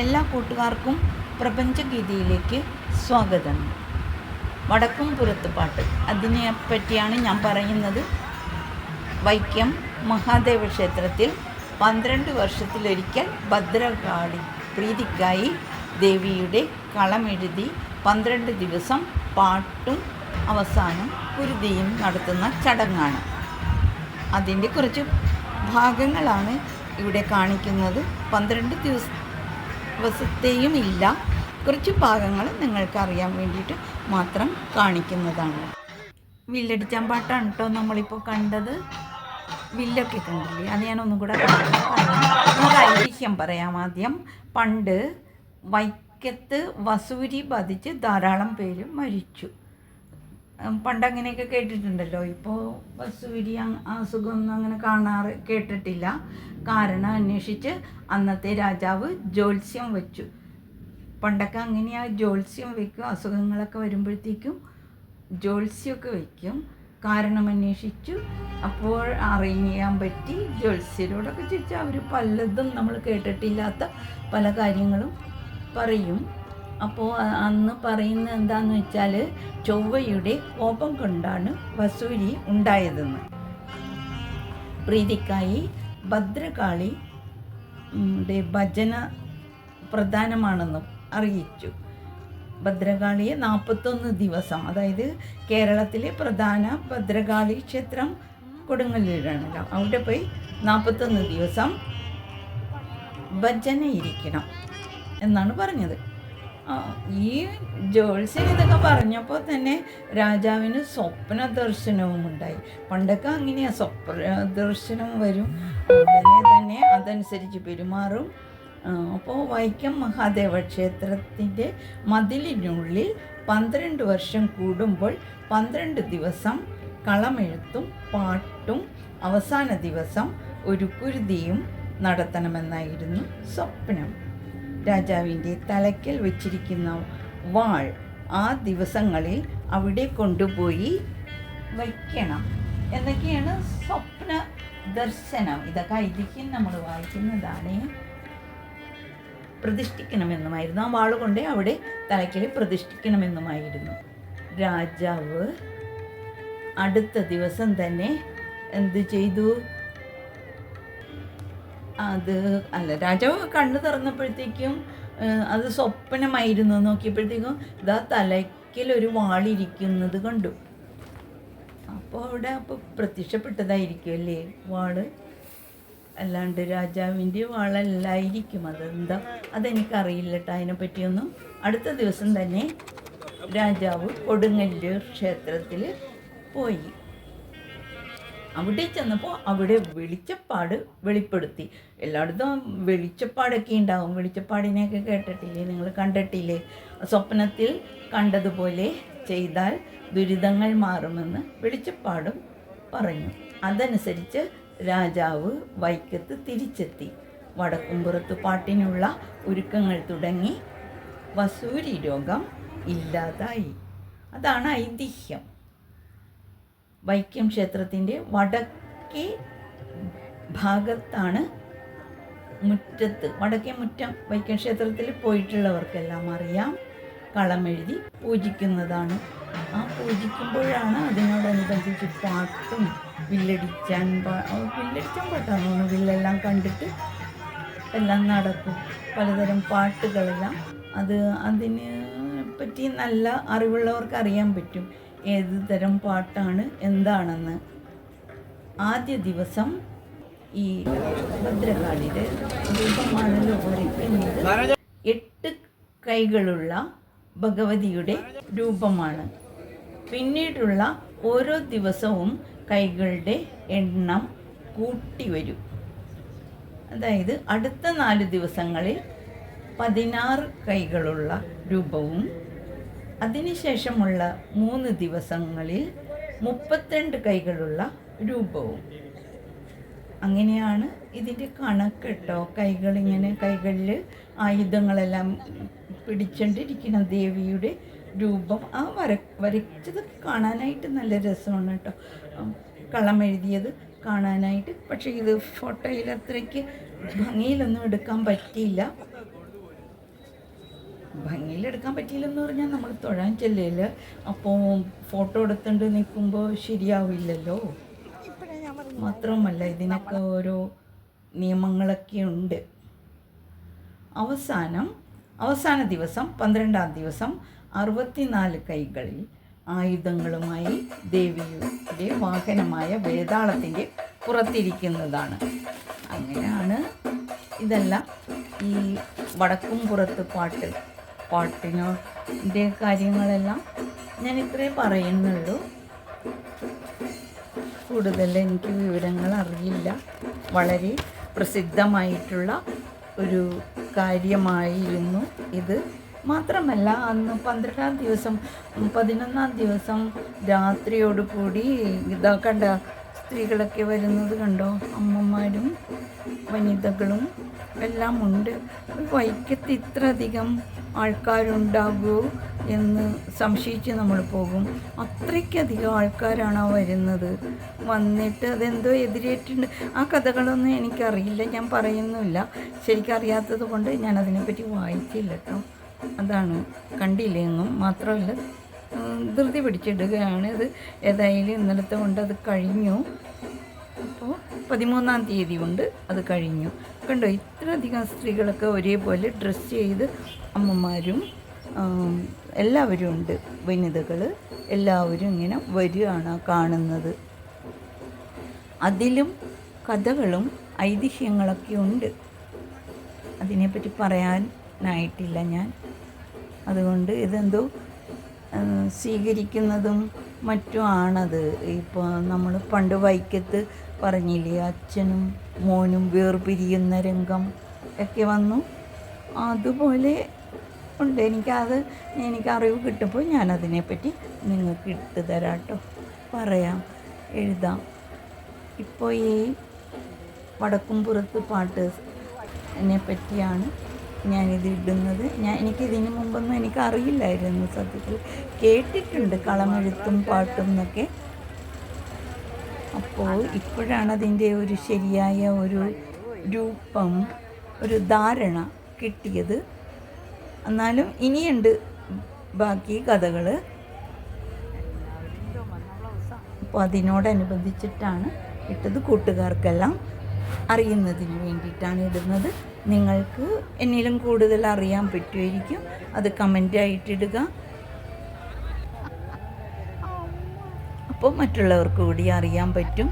എല്ലാ കൂട്ടുകാർക്കും പ്രപഞ്ചഗീതിയിലേക്ക് സ്വാഗതം. വടക്കും പുറത്ത് പാട്ട്. അതിനെ പറ്റിയാണ് ഞാൻ പറയുന്നത്. വൈക്കം മഹാദേവ ക്ഷേത്രത്തിൽ പന്ത്രണ്ട് വർഷത്തിലൊരിക്കൽ ഭദ്രകാളി പ്രീതിക്കായി ദേവിയുടെ കളമെഴുതി പന്ത്രണ്ട് ദിവസം പാട്ടും അവസാനം കുരുതിയും നടത്തുന്ന ചടങ്ങാണ്. അതിന്റെ കുറച്ച് ഭാഗങ്ങളാണ് ഇവിടെ കാണിക്കുന്നത്. പന്ത്രണ്ട് ദിവസ ദിവസത്തെയും ഇല്ല. കുറച്ച് ഭാഗങ്ങൾ നിങ്ങൾക്ക് അറിയാൻ വേണ്ടിയിട്ട് മാത്രം കാണിക്കുന്നതാണ്. വില്ലടിച്ചാൻ പാട്ടാണ് കേട്ടോ നമ്മളിപ്പോൾ കണ്ടത്. വില്ലൊക്കെ കണ്ടില്ലേ? അത് ഞാൻ ഒന്നും കൂടെ നമുക്ക് ഐതിഹ്യം പറയാം ആദ്യം. പണ്ട് വൈക്കത്ത് വസൂരി ബാധിച്ച് ധാരാളം പേര് മരിച്ചു. പണ്ട് അങ്ങനെയൊക്കെ കേട്ടിട്ടുണ്ടല്ലോ. ഇപ്പോൾ വസൂരി അസുഖമൊന്നും അങ്ങനെ കാണാറ് കേട്ടിട്ടില്ല. കാരണം അന്വേഷിച്ച് അന്നത്തെ രാജാവ് ജ്യോത്സ്യം വെച്ചു. പണ്ടൊക്കെ അങ്ങനെയാ ജ്യോത്സ്യം വെക്കും അസുഖങ്ങളൊക്കെ വരുമ്പോഴത്തേക്കും ജ്യോത്സ്യമൊക്കെ വയ്ക്കും കാരണം അന്വേഷിച്ചു. അപ്പോൾ അറിയാൻ പറ്റി ജ്യോത്സ്യരോടൊക്കെ ചോദിച്ചാൽ അവർ പലതും നമ്മൾ കേട്ടിട്ടില്ലാത്ത പല കാര്യങ്ങളും പറയും. അപ്പോൾ അന്ന് പറയുന്ന എന്താന്ന് വെച്ചാൽ ചൊവ്വയുടെ കോപം കൊണ്ടാണ് വസൂരി ഉണ്ടായതെന്ന്. പ്രീതിക്കായി ഭദ്രകാളി ഭജന പ്രധാനമാണെന്നും അറിയിച്ചു. ഭദ്രകാളിയെ നാൽപ്പത്തൊന്ന് ദിവസം അതായത് കേരളത്തിലെ പ്രധാന ഭദ്രകാളി ക്ഷേത്രം കൊടുങ്ങല്ലൂരാണല്ലോ അവിടെ പോയി നാൽപ്പത്തൊന്ന് ദിവസം ഭജന ഇരിക്കണം എന്നാണ് പറഞ്ഞത്. ഈ ജോത്സ്യൻ ഇതൊക്കെ പറഞ്ഞപ്പോൾ തന്നെ രാജാവിന് സ്വപ്ന ദർശനവും ഉണ്ടായി പണ്ടൊക്കെ അങ്ങനെയാണ് സ്വപ്ന ദർശനം വരും. ഉടനെ തന്നെ അതനുസരിച്ച് പെരുമാറും. അപ്പോൾ വൈക്കം മഹാദേവ ക്ഷേത്രത്തിന്റെ മതിലിനുള്ളിൽ പന്ത്രണ്ട് വർഷം കൂടുമ്പോൾ പന്ത്രണ്ട് ദിവസം കളമെഴുത്തും പാട്ടും അവസാന ദിവസം ഒരു കുരുതിയും നടത്തണമെന്നായിരുന്നു സ്വപ്നം. രാജാവിന്റെ തലയ്ക്കൽ വെച്ചിരിക്കുന്ന വാൾ ആ ദിവസങ്ങളിൽ അവിടെ കൊണ്ടുപോയി വയ്ക്കണം എന്നൊക്കെയാണ് സ്വപ്ന ദർശനം. ഇതൊക്കെ ഐതിഹ്യം നമ്മൾ വായിക്കുന്നതാണ്. പ്രതിഷ്ഠിക്കണമെന്നുമായിരുന്നു. ആ കൊണ്ട് അവിടെ തലയ്ക്കൽ പ്രതിഷ്ഠിക്കണമെന്നുമായിരുന്നു. രാജാവ് അടുത്ത ദിവസം തന്നെ എന്ത് ചെയ്തു? അത് അല്ല രാജാവ് കണ്ണു തുറന്നപ്പോഴത്തേക്കും അത് സ്വപ്നമായിരുന്നു നോക്കിയപ്പോഴത്തേക്കും ഇതാ തലയ്ക്കൽ ഒരു വാളിരിക്കുന്നത് കണ്ടു. അപ്പോൾ അവിടെ അപ്പോൾ പ്രത്യക്ഷപ്പെട്ടതായിരിക്കും അല്ലേ വാൾ? അല്ലാണ്ട് രാജാവിന്റെ വാളല്ലായിരിക്കും. അതെന്താ? അതെനിക്കറിയില്ല കേട്ടോ അതിനെപ്പറ്റിയൊന്നും. അടുത്ത ദിവസം തന്നെ രാജാവ് കൊടുങ്ങല്ലൂർ ക്ഷേത്രത്തിൽ പോയി. അവിടെ ചെന്നപ്പോൾ അവിടെ വെളിച്ചപ്പാട് വെളിപ്പെടുത്തി. എല്ലായിടത്തും വെളിച്ചപ്പാടൊക്കെ ഉണ്ടാവും. വെളിച്ചപ്പാടിനെയൊക്കെ കേട്ടിട്ടില്ലേ? നിങ്ങൾ കണ്ടിട്ടില്ലേ? സ്വപ്നത്തിൽ കണ്ടതുപോലെ ചെയ്താൽ ദുരിതങ്ങൾ മാറുമെന്ന് വെളിച്ചപ്പാടും പറഞ്ഞു. അതനുസരിച്ച് രാജാവ് വൈക്കത്ത് തിരിച്ചെത്തി. വടക്കുംപുറത്ത് പാട്ടിനുള്ള ഒരുക്കങ്ങൾ തുടങ്ങി. വസൂരി രോഗം ഇല്ലാതായി. അതാണ് ഐതിഹ്യം. വൈക്കം ക്ഷേത്രത്തിന്റെ വടക്കേ ഭാഗത്താണ് മുറ്റത്ത് വടക്കേ മുറ്റം വൈക്കം ക്ഷേത്രത്തിൽ പോയിട്ടുള്ളവർക്കെല്ലാം അറിയാം. കളമെഴുതി പൂജിക്കുന്നതാണ്. ആ പൂജിക്കുമ്പോഴാണ് അതിനോടനുബന്ധിച്ച് പാട്ടും വില്ലടിച്ചാൻ പാ വില്ലടിച്ചാൻ പാട്ടാണ് വില്ലെല്ലാം കണ്ടിട്ട് എല്ലാം നടക്കും. പലതരം പാട്ടുകളെല്ലാം. അത് അതിന് പറ്റി നല്ല അറിവുള്ളവർക്ക് അറിയാൻ പറ്റും. ഏത് തരം പാട്ടാണ് എന്താണെന്ന്. ആദ്യ ദിവസം ഈ ഭദ്രകാളിയുടെ രൂപമാണല്ലോ വരയ്ക്കുന്നത് എട്ട് കൈകളുള്ള ഭഗവതിയുടെ രൂപമാണ്. പിന്നീടുള്ള ഓരോ ദിവസവും കൈകളുടെ എണ്ണം കൂട്ടി വരും. അതായത് അടുത്ത നാല് ദിവസങ്ങളിൽ പതിനാറ് കൈകളുള്ള രൂപവും അതിനുശേഷമുള്ള മൂന്ന് ദിവസങ്ങളിൽ മുപ്പത്തിരണ്ട് കൈകളുള്ള രൂപവും. അങ്ങനെയാണ് ഇതിന്റെ കണക്ക് കേട്ടോ കൈകളിങ്ങനെ കൈകളിൽ ആയുധങ്ങളെല്ലാം പിടിച്ചുകൊണ്ടിരിക്കുന്ന ദേവിയുടെ രൂപം. ആ വര വരച്ചത് കാണാനായിട്ട് നല്ല രസമാണ് കേട്ടോ കളമെഴുതിയത് കാണാനായിട്ട്. പക്ഷേ ഇത് ഫോട്ടോയിൽ അത്രയ്ക്ക് ഭംഗിയിലൊന്നും എടുക്കാൻ പറ്റിയില്ല. ഭംഗിയിലെടുക്കാൻ പറ്റിയില്ലെന്ന് പറഞ്ഞാൽ നമ്മൾ തൊഴാൻ ചെല്ലയില്ല അപ്പോൾ ഫോട്ടോ എടുത്തുകൊണ്ട് നിൽക്കുമ്പോൾ ശരിയാവില്ലല്ലോ. മാത്രമല്ല ഇതിനൊക്കെ ഓരോ നിയമങ്ങളൊക്കെ ഉണ്ട്. അവസാനം അവസാന ദിവസം പന്ത്രണ്ടാം ദിവസം അറുപത്തിനാല് കൈകളിൽ ആയുധങ്ങളുമായി ദേവിയുടെ വാഹനമായ വേതാളത്തിന്റെ പുറത്തിരിക്കുന്നതാണ്. അങ്ങനെയാണ് ഇതെല്ലാം ഈ വടക്കും പുറത്ത് പാട്ട് പാട്ടിന്റെ കാര്യങ്ങളെല്ലാം ഞാൻ ഇത്രേ പറയുന്നുള്ളൂ. കൂടുതൽ എനിക്ക് വിവരങ്ങൾ അറിയില്ല. വളരെ പ്രസിദ്ധമായിട്ടുള്ള ഒരു കാര്യമായിരുന്നു ഇത്. മാത്രമല്ല അന്ന് പന്ത്രണ്ടാം ദിവസം പതിനൊന്നാം ദിവസം രാത്രിയോടുകൂടി ഇതാ കണ്ട സ്ത്രീകളൊക്കെ വരുന്നത് കണ്ടോ? അമ്മമാരും വനിതകളും എല്ലാം ഉണ്ട് വൈക്കത്ത് ഇത്ര അധികം ആൾക്കാരുണ്ടാകുമോ എന്ന് സംശയിച്ച് നമ്മൾ പോകും. അത്രയ്ക്കധികം ആൾക്കാരാണ് വരുന്നത്. വന്നിട്ട് അതെന്തോ എതിരേറ്റുണ്ട്. ആ കഥകളൊന്നും എനിക്കറിയില്ല ഞാൻ പറയുന്നില്ല ശരിക്കും അറിയാത്തത് കൊണ്ട് ഞാൻ അതിനെപ്പറ്റി വായിച്ചില്ല കേട്ടോ അതാണ് കണ്ടില്ല എന്നും മാത്രമല്ല ധൃതി പിടിച്ചിടുകയാണ് ഇത്. ഏതായാലും ഇന്നലത്തെ കൊണ്ട് അത് കഴിഞ്ഞു. അപ്പോൾ പതിമൂന്നാം തീയതി കൊണ്ട് അത് കഴിഞ്ഞു. കണ്ടോ ഇത്രയധികം സ്ത്രീകളൊക്കെ ഒരേപോലെ ഡ്രസ്സ് ചെയ്ത് അമ്മമാരും എല്ലാവരും ഉണ്ട്. വനിതകൾ എല്ലാവരും ഇങ്ങനെ വരികയാണ് കാണുന്നത്. അതിലും കഥകളും ഐതിഹ്യങ്ങളൊക്കെ ഉണ്ട്. അതിനെപ്പറ്റി പറയാനായിട്ടില്ല ഞാൻ. അതുകൊണ്ട് ഇതെന്തോ സ്വീകരിക്കുന്നതും മറ്റും ആണത് ഇപ്പോൾ നമ്മൾ പണ്ട് വൈക്കത്ത് പറഞ്ഞില്ലേ അച്ഛനും മോനും വേർപിരിയുന്ന രംഗം ഒക്കെ വന്നു. അതുപോലെ ഉണ്ട്. എനിക്കത് എനിക്ക് അറിവ് കിട്ടുമ്പോൾ ഞാനതിനെപ്പറ്റി നിങ്ങൾക്ക് ഇട്ട് തരാം കേട്ടോ പറയാം എഴുതാം. ഇപ്പോൾ ഈ വടക്കുംപുറത്ത് പാട്ട് എന്നെ പറ്റിയാണ് ഞാനിത് ഇടുന്നത്. ഞാൻ എനിക്ക് ഇതിന് മുമ്പൊന്നും എനിക്ക് അറിയില്ലായിരുന്നു. സത്യത്തിൽ കേട്ടിട്ടുണ്ട് കളമെഴുത്തും പാട്ടും എന്നൊക്കെ. അപ്പോൾ ഇപ്പോഴാണ് അതിന്റെ ഒരു ശരിയായ ഒരു രൂപം ഒരു ധാരണ കിട്ടിയത്. എന്നാലും ഇനിയുണ്ട് ബാക്കി കഥകൾ അപ്പോൾ അതിനോടനുബന്ധിച്ചിട്ടാണ് ഇട്ടത് കൂട്ടുകാർക്കെല്ലാം അറിയുന്നതിന് വേണ്ടിയിട്ടാണ് ഇടുന്നത്. നിങ്ങൾക്ക് എന്നിലും കൂടുതൽ അറിയാൻ പറ്റുമായിരിക്കും. അത് കമന്റായിട്ടിടുക അപ്പോൾ മറ്റുള്ളവർക്ക് കൂടി അറിയാൻ പറ്റും.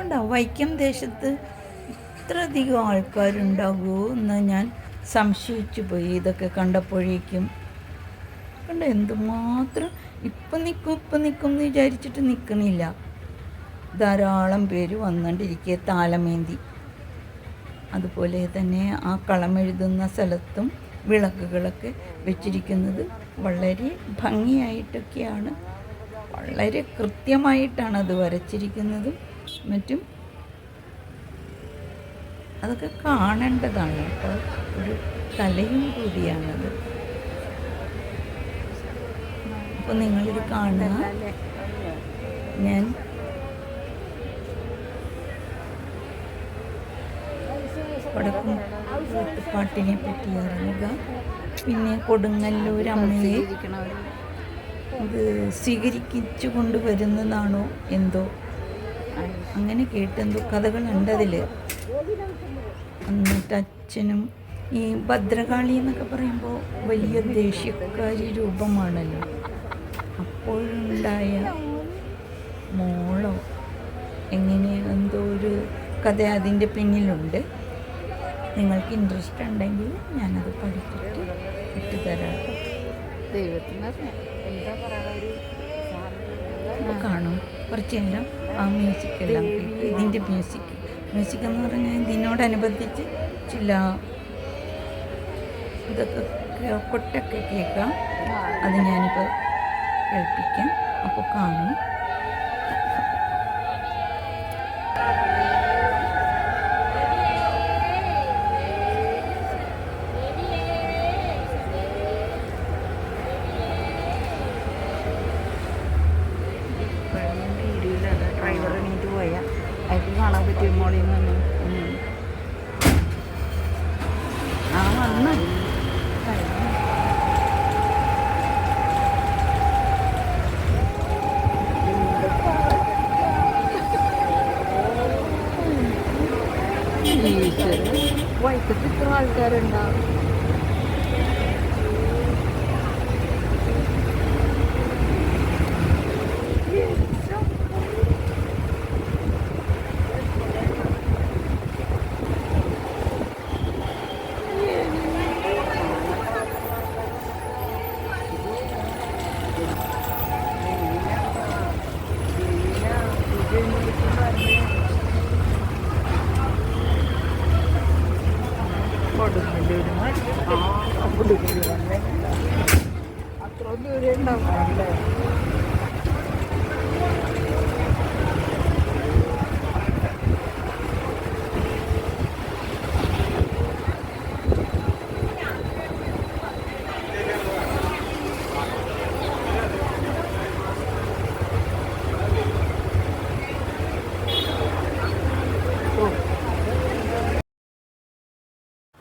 ഉണ്ടാവും വൈക്കം ദേശത്ത് ഇത്രയധികം ആൾക്കാരുണ്ടാകുമോ എന്ന് ഞാൻ സംശയിച്ചു പോയി. ഇതൊക്കെ കണ്ടപ്പോഴേക്കും കണ്ട എന്തുമാത്രം ഇപ്പം നിൽക്കും ഇപ്പം നിൽക്കും എന്ന് വിചാരിച്ചിട്ട് നിൽക്കണില്ല ധാരാളം പേര് വന്നുകൊണ്ടിരിക്കുക താലമേന്തി. അതുപോലെ തന്നെ ആ കളമെഴുതുന്ന സ്ഥലത്തും വിളക്കുകളൊക്കെ വെച്ചിരിക്കുന്നത് വളരെ ഭംഗിയായിട്ടൊക്കെയാണ്. വളരെ കൃത്യമായിട്ടാണ് അത് വരച്ചിരിക്കുന്നതും മറ്റും. അതൊക്കെ കാണേണ്ടതാണ്. കേട്ടോ ഒരു കലയും കൂടിയാണത്. അപ്പോൾ നിങ്ങളിത് കാണുക. ഞാൻ വടക്കും പാട്ടിനെ പറ്റി അറിയുക. പിന്നെ കൊടുങ്ങല്ലൂർ അമ്മയെ ഇത് സ്വീകരിച്ചു കൊണ്ടുവരുന്നതാണോ എന്തോ? അങ്ങനെ കേട്ടെന്തോ കഥകളുണ്ട് അതിൽ എന്നിട്ട് അച്ഛനും ഈ ഭദ്രകാളി എന്നൊക്കെ പറയുമ്പോൾ വലിയ ദേഷ്യക്കാരി രൂപമാണല്ലോ. അപ്പോഴുണ്ടായ മോളോ? എങ്ങനെ എന്തോ ഒരു കഥ അതിന്റെ പിന്നിലുണ്ട്. നിങ്ങൾക്ക് ഇൻട്രസ്റ്റ് ഉണ്ടെങ്കിൽ ഞാനത് പഠിച്ചിട്ട് ഇട്ട് തരാം. ദൈവത്തിന് കാണും. കുറച്ച് നേരം ആ മ്യൂസിക് എല്ലാം കേൾക്കും ഇതിന്റെ മ്യൂസിക് മ്യൂസിക് എന്ന് പറഞ്ഞാൽ ഇതിനോടനുബന്ധിച്ച് ചില ഇതൊക്കെ കൊട്ടൊക്കെ കേൾക്കാം. അത് ഞാനിപ്പോൾ കേൾപ്പിക്കാം. അപ്പോൾ കാണും. കാണാൻ മോളിൽ നിന്ന് ആ വന്ന് വൈകിട്ട് ഇത്ര ആൾക്കാരുണ്ടാവും അത്ര ദൂരം ഉണ്ടാവും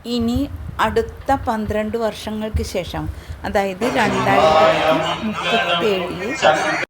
ഇനി അടുത്ത പന്ത്രണ്ട് വർഷങ്ങൾക്ക് ശേഷം അതായത് രണ്ടായിരത്തി മുപ്പത്തി അനുഗ്രഹം